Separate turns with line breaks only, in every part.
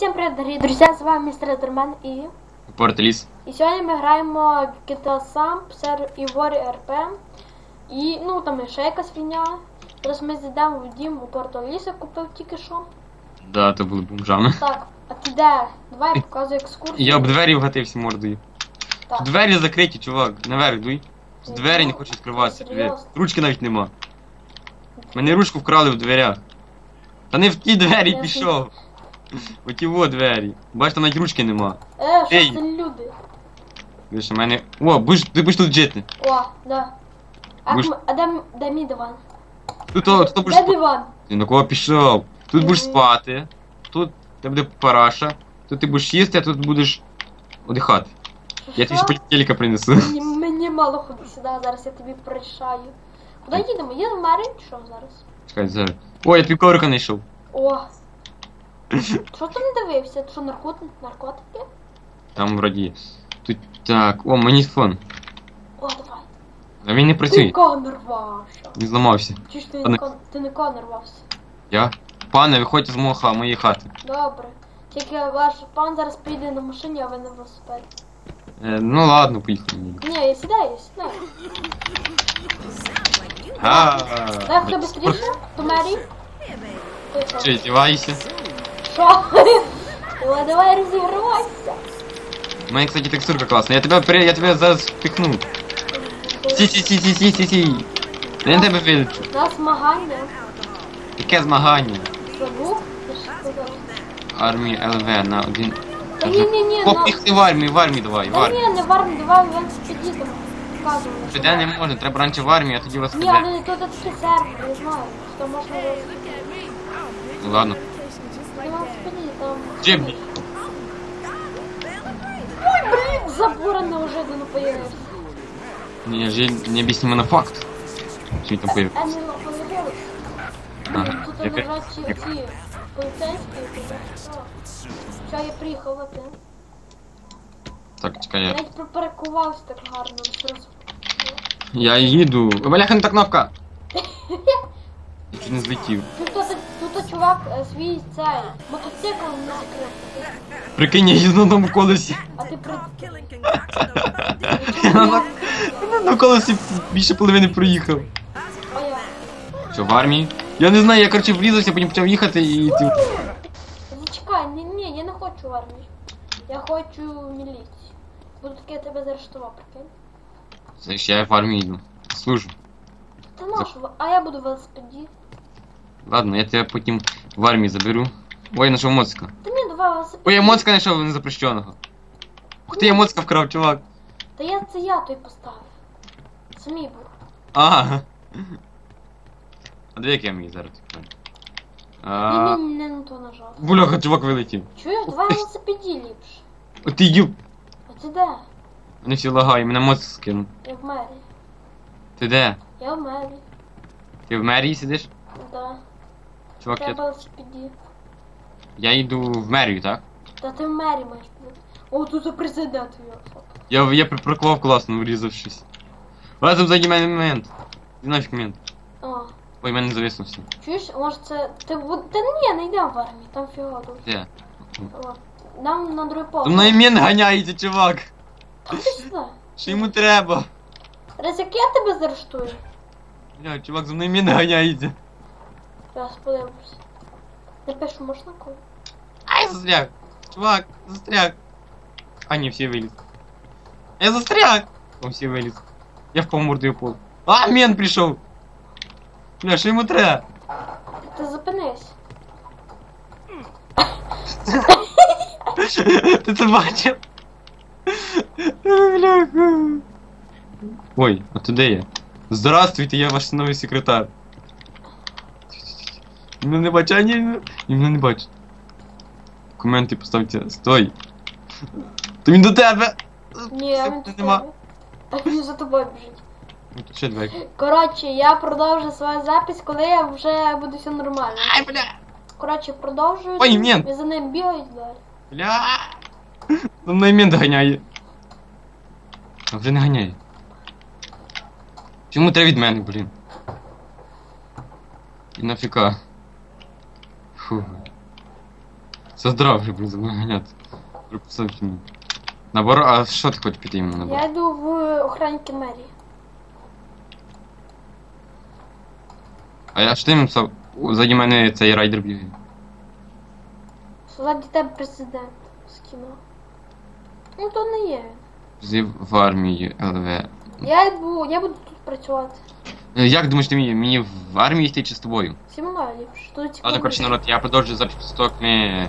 Всем привет, дорогие друзья, с вами мистер Эдермен и...
Порталіс.
И сегодня мы играем в GTA Sam, і Ворі РП. І, ну, там ще якась фігня. Зараз ми зайдемо в дім у Порто Ліса, купив тільки що.
Да, то були бомжами.
Так, а ти де? Давай я показую екскурсію.
Я об двері вгатився мордою.
Так.
Двері закриті, чувак. Наверх дуй.
Ні,
Двері не хочуть відкриватися.
серйозно?
Ручки навіть нема. Мене ручку вкрали в дверях. Та не в ті двері
Я
пішов. Оті во двері. Бачиш, там навіть ручки нема.
Е, що
Ей.
це люди?
Видиш, у мене. О, будеш, ти будеш тут жити.
О, да. А,
Будеш-
а де, м- де мій диван?
Тут, о, тут будеш
Де
спати.
диван?
Ти на кого пішов? Тут будеш
Мгм.
спати. Тут тебе буде параша. Тут ти будеш їсти, а тут будеш одихати. Я тобі
Що?
ще політелька принесу.
Мені, мені мало ходи сюди, зараз я тобі пришаю. Куди їдемо? Їдемо в Марин що зараз?
Чекай, зараз. О, я тобі коврика знайшов.
О! Що ти не дивився? Це наркотики? наркотики?
Там вроді. Тут так. О, маніфон.
О, давай.
А він не
Ти
працює.
кого нарвався?
Він зламався.
Чи ж ти,
Пане-
ко- ти не кого нарвався?
Я? Пане, виходьте з мого ха, моєї хати.
Добре. Тільки ваш пан зараз піде на машині, а ви на велосипеді.
Е, ну ладно, поїхали.
Ні, я сідаю, я сідаю.
А,
Дай хто. Ти що?
Що, здіваєшся?
Що? Давай, давай розігравайся.
У кстати, текстурка класна. Я пере... я тебе зараз впихну. Сі, сі, сі, сі, сі, сі, сі. Я на тебе вилечу.
У нас змагання.
Яке змагання?
Забув? Ти ж сказав.
Армії ЛВ на один.
Та ні, ні, ні, на...
їх ти в армії, в армії давай, в
Та
армії.
ні, не в армії, давай в експедітом. Показували.
Сюди не можна, треба раніше в армію, а тоді вас
Ні, але тут такі сервери, я знаю, що можна
Ну ладно.
На велосипеді там.
Джебні.
Ой, блін, забора неожиданно появився.
Не, же необъяснимо факт. Что это появилось?
А не появилось.
Ага.
Тут
Я пер-
лежать ці ці поліцейські, і туди. Що я приїхав, а ти?
Так, чекай, я.
Навіть припаркувався так гарно, зараз.
Я їду. Бляха, не та кнопка! Не злетів.
Тут, тут, тут чувак е, свій цей мотоцикл не закрив.
Прикинь, я їду на одному колесі.
А ти при...
Я на, на колесі більше половини проїхав.
А я.
Що, в армії? Я не знаю, я короче влізався, потім почав їхати і ти.
Зачекай, ні, ні, я не хочу в армію. Я хочу міліцію. Буду таке тебе заарештував, прикинь.
Ще я в армії йду. Служу.
Та нашу, а я буду в велосипеді.
Ладно, я тебе потім в армії заберу. Ой, я знайшов моцика.
Та ні, давай велосипед.
Ой, я моцика знайшов незапрещеного. Ух ти, я моцика вкрав, чувак.
Та я це я той поставив. Це мій був.
Ага. А як я мій зараз? А,
Ні, ні, не на то нажав.
Бляха, чувак вилетів.
Чуєш, давай в велосипеді ліпше.
О, ти юб.
А ти де?
Вони всі лагають, мене моцик скинув.
Я в мері.
Ти де?
Я в мері.
Ти в мерії сидиш?
Да.
Чувак,
Я
я,
велосипеді.
я йду в мерію, так?
Та ти в мері маєш бути. О, тут за президент його.
Я, я припаркував класно, врізавшись. Разом ззаді мене мент. Іди нафіг мент.
О,
Ой, мене зависнувся.
чуєш, може це. Ти Та ні, не йдемо в армію, там фіга дуже.
Де?
О, Нам на другий поверх.
мною мент ганяється, чувак.
Та ти сюди.
Що йому треба?
Раз як я тебе заарештую,
Бля, чувак, за мною мент ганяється.
я подивлюсь. Не пишу, можна кого?
Ай, застряг. Чувак, застряг. А, ні, всі виліз. Я застряг. О, всі виліз. Я впав мордою в пол. А, мент прийшов. Бля, що йому треба?
Ти зупинись.
Ти це бачив? Бляха. Ой, а ти де я? Здравствуйте, я ваш новий секретар. Він мене не бачить, а ні, мене не бачить. Коменти поставте. Стой. То він до тебе.
Ні,
Все,
він тут
нема.
тебе. Він за тобою біжить.
Ну, Тут ще двері.
Коротше, я продовжу свою запись, коли я вже буду все нормально.
Ай, бля.
Коротше, продовжую.
Ой, мент.
І за ним бігають далі.
Бля. За мною мент ганяє. А вже не ганяє. Чому треба від мене, блін? І нафіка. Фу. Це здравий, блін, за мною ганяти. Набор, а що ти хочеш піти йому набор?
Я йду в охранники мерії.
А я що ти йому писав? Мене цей райдер бігає.
Ззаді тебе президент з кіно. Ну то не є він.
Зі в армії ЛВ.
Я йду, я буду тут працювати.
Е, Як думаєш ти мені, мені в армії йти чи з тобою?
Зі мною ліпше. Тут цікаво.
Ладно, коротше, народ, я продовжую запис пісток, ми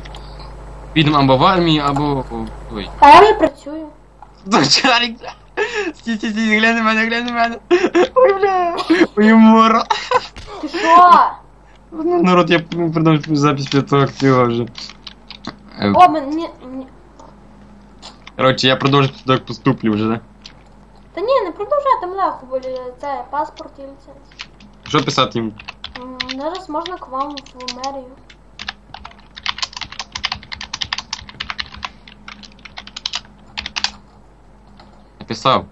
підемо або в армію, або... Ой.
А я вже працюю.
Дочарик! Стій, стій, стій, глянь на мене, глянь на мене. Ой, бля. Ой, мора.
Ти що?
Ну, народ, я продовжую запис пісток, цього вже. Е,
О, мені... мені-
Коротше, я продовжую пісток поступлю вже, да?
Та ні, не продовжай, там легко, бо це паспорт і ліцензія.
Що писати їм?
М, Зараз можна к вам в мерію.
Написав.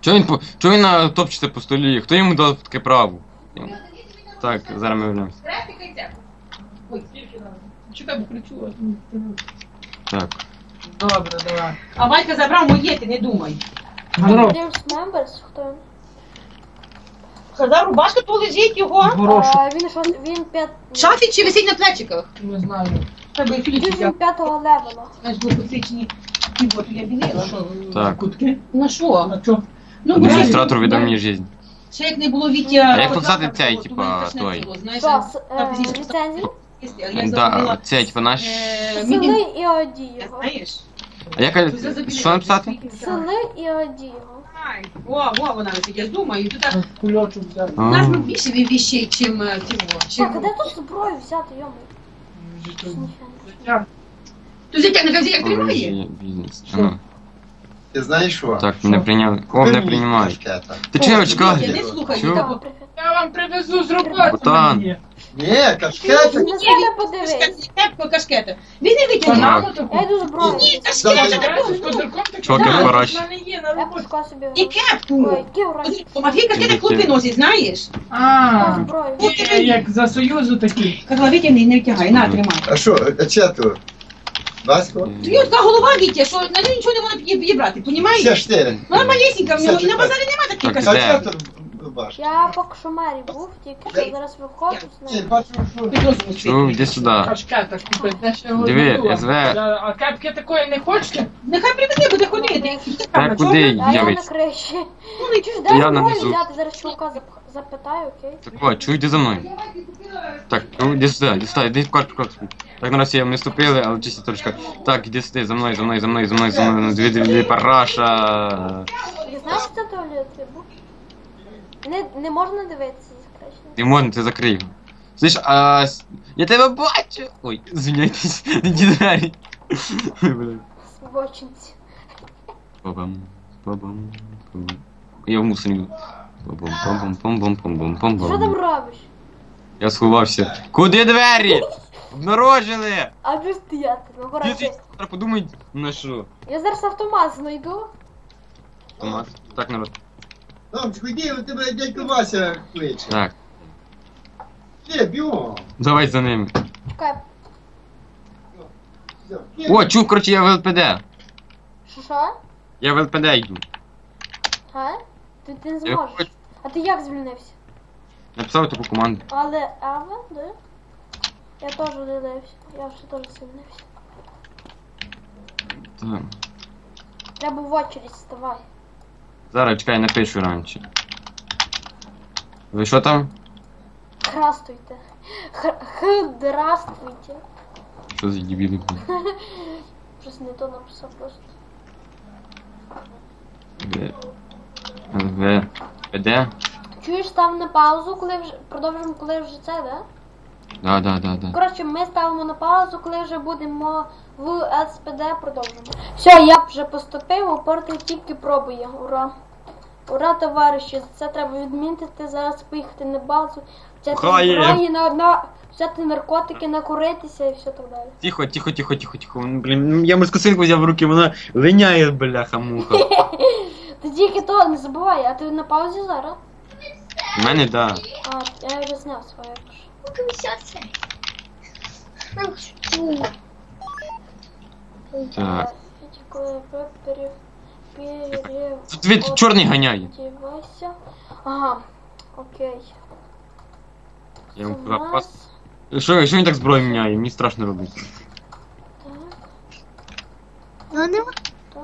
Чого він, по... Чого він на топчеться по столі? Хто йому дав таке право? Так, зараз ми вернемося.
Ой, скільки надо? Чекай, бо кричу.
Так.
Добре, давай.
А Валька забрав моє, ти не думай.
Здорово.
James Members, хто він?
Сказав, рубашка то лежить його.
Горошу.
А, він що, він п'ят...
В шафі чи висить на плечиках?
Не знаю.
Треба і філічі
Він п'ятого левела.
Знаєш, були посичені. І от я білила.
Що,
Так.
Кутки?
На що?
А що?
Ну,
Адміністратор
бо-
віддав мені життя.
Ще як не було Вітя...
А як показати цей, типа, той?
Знаєш,
Що, с- е, ліцензії?
Я як
Да,
забила,
це, типа, наш...
е,
Сили
мені-
і оді його.
Знаєш?
А як... Що написати?
Сили і оді його.
Ай, О, о, вона висить, я думаю, тут так...
Кульочок взяти.
У нас би більше віщей, чим е, цього. чим-
Так, а де тут зброю взяти, йому?
Я.
Тут зятяк як тримає.
Оружие, бізнес. А ну.
Ти знаєш що?
Так, мене прийняли. О, мене
Купи мені
приймають.
кашкета.
Ти чого, чекай?
Я не слухаю.
Чого?
так,
Так, привіт.
Я вам привезу з роботи.
Бутан.
Ні, кашкета.
На себе подивись.
Кашкет, кашкета. Він не
таку.
Я йду зброю.
Ні,
Давай.
кашкета
Знаєш,
таку.
з козирком таку.
Чуваки,
Да,
параш.
в мене є на
Я
роботі.
собі
І кепку.
Які гроші?
У хлопці носить, знаєш?
А, як за Союзу такий.
Казала, витягни, не витягай, на, тримай.
А що, а че тут? Васько?
Тобі така голова, Вітя, що на нього нічого не можна підібрати,
Все
понімаєш? Вона малесенька в нього, і на базарі нема таких
Так,
А
кашкет.
де?
че тут баш?
Я поки що мері був, тільки що зараз виходжу з
Ні,
нею.
бачу, що...
Чув, іди сюди.
Кашкета купити. Я ще його
Диви,
забула.
СВ.
Я- А кепки такої не хочете?
Нехай привезе, буде ходити.
Так, куди
А я на криші.
Ну, не чуєш,
Де
Я
зброю
нанесу.
взяти? Зараз чувака зап- запитаю, окей?
Так, о, чуй, йди за мною. Так, ну іди сюди, іди сюди, іди в карту карту. Так, на Росію ми ступили, але чисті трошки. Так, іди сюди, за мною, за мною, за мною, за мною, за мною. Дві, дві, дві, параша.
Я знаю, що це туалет я був. Не, не можна дивитися закречено.
Ти можна, ти закрий його. Слышь, а... с- Я тебе бачу! Ой, звиняйтесь, не блядь.
Свобочинці.
Бабам, бабам, бабам. Я в мусорі. Бабам, бабам, пам бам пам бам пам
Що там
бам.
робиш?
Я сховався. Куди двері? Обнаружили!
А вже стояти, ну коротше.
Зараз подумай, на що?
Я зараз автомат знайду.
Автомат. Так, народ.
Томчику, йди, у тебе дядько Вася кличе.
Так,
Є, бігом.
давай за ними.
Чекай,
Все,
О, чув, коротше, я в ЛПД.
що що?
Я в ЛПД йду.
А? Ти, ти не
Я
зможеш.
хочу-
А ти як звільнився?
Написав таку команду.
Але Ава, да? Я теж додивився. Я вже теж звільнився.
Так.
Треба в очередь ставай.
Зараз чекай, напишу раніше. Ви що там?
Храстуйте. Х- Хдрастуйте.
Що за дебіли?
Щось не то написав просто.
В... ЛВ... ПД?
Чуєш, став на паузу, коли вже продовжимо, коли вже це, да?
Да, да, да, да.
Коротше, ми ставимо на паузу, коли вже будемо в СПД продовжимо. Все, я вже поступив, опорти тільки пробує. Ура. Ура, товариші, це треба відмітити, зараз поїхати на базу, взяти
Хай є.
зброї на одна, взяти наркотики, накуритися і все так далі.
Тихо, тихо, тихо, тихо, тихо. Ну, Блін, я мискосинку взяв в руки, вона линяє, бляха-муха.
Ти тільки то не забувай, а ти на паузі зараз?
У мене, да.
А, я вже зняв своє.
Так.
Коли ви пере... пере...
Тут від чорний ганяє.
Одівайся. Ага, окей.
Я йому
Це
показав
у
пас.
нас.
Що, що він так зброю міняє? Мені страшно робити.
Так,
Ну нема.
так,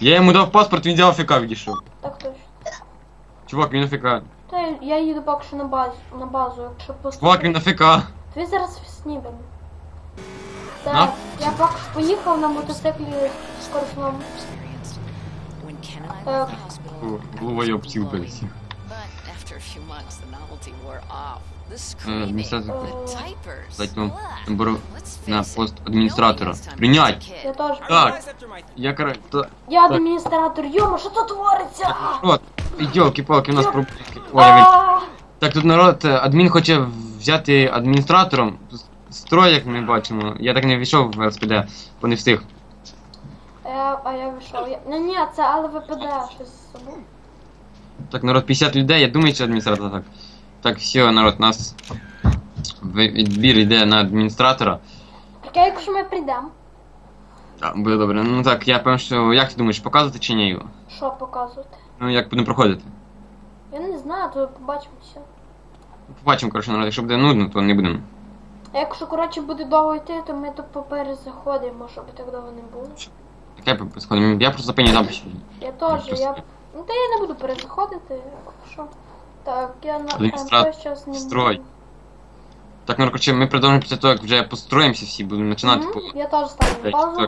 Я йому дав паспорт, він взяв АФК відійшов.
так точно.
Чувак, він АФК.
Та я- я їду поки що на базу, на базу, якщо просто.
Чувак, він АФК.
Ти зараз снідем.
На?
Так, я поки що поїхав на мотоциклі скоростному.
Few months, the novelty wore off. The
Е. Дать вам
Ugh.
набору на пост
raise a
Я теж.
Так. Я кара...
Я
Так.
адміністратор. Йома, що тут твориться?
От, йолки-палки, у нас
А,
Так, тут народ, е, адмін хоче взяти адміністратором. Строй, як ми бачимо. Я так не війшов в ЛСПД, бо не встиг.
Я, а я вийшов. Я... Ну ні, це але ВПД щось забув.
Так, народ, 50 людей, я думаю, що адміністратор так. Так, все, народ, у нас відбір йде на адміністратора.
Таке, якщо ми прийдемо,
Так, буде добре. Ну так, я певно, що як ти думаєш, показувати чи ні його?
що показувати?
Ну як будемо проходити?
Я не знаю, то побачимо все.
Побачимо, коротше, народ, якщо буде нудно, то не будемо.
А якщо коротше буде довго йти, то ми тут поперезаходимо, щоб так довго не було.
Таке сходимо. Я просто запині дам.
Я теж, я. Ну та я не буду перезаходити, поки що. Так, я на МП зараз не
строй.
буду.
Так, ну коротше, ми продовжимо після того, як вже построїмося всі, будемо починати.
Мгм,
по-
Я теж ставлю паузу.